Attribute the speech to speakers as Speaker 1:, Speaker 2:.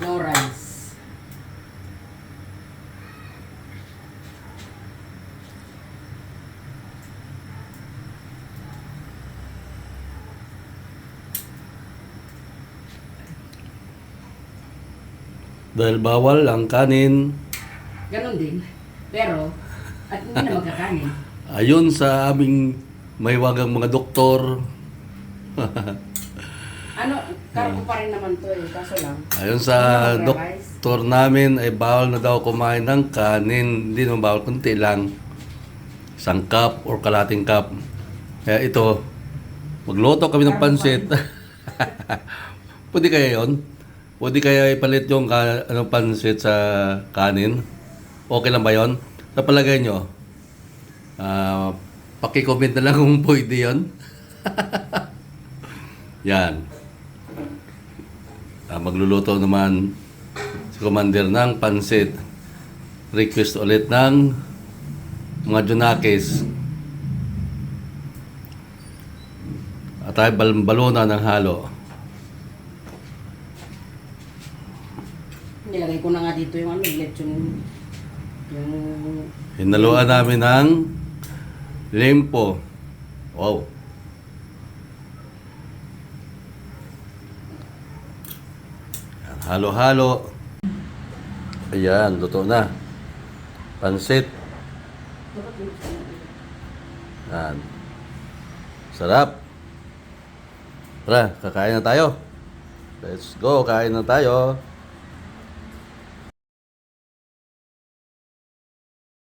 Speaker 1: No rice.
Speaker 2: Dahil bawal ang kanin,
Speaker 1: Ganon din. Pero, at hindi na magkakanin.
Speaker 2: ayon sa aming mahiwagang mga doktor,
Speaker 1: Ano, karbo pa rin naman to eh. Kaso lang.
Speaker 2: ayon sa doktor namin ay bawal na daw kumain ng kanin. Hindi naman bawal, kunti lang. Isang cup or kalating cup. Kaya ito, magluto kami ng pansit. Pwede kaya yon? Pwede kaya ipalit yung ka, ano, pansit sa kanin? Okay lang ba yon? Sa palagay nyo, ah, pakicomment na lang kung pwede yon. Yan. Ah, magluluto naman si Commander ng pansit. Request ulit ng mga Junakis. At bal- balona ng halo.
Speaker 1: Nilagay ko na nga dito yung ano, lechon. Yung...
Speaker 2: Hinaluan namin ng limpo. Wow. Yan, Halo-halo. Ayan, luto na. Pansit. Yan. Sarap. Tara, kakain na tayo. Let's go, kain na tayo.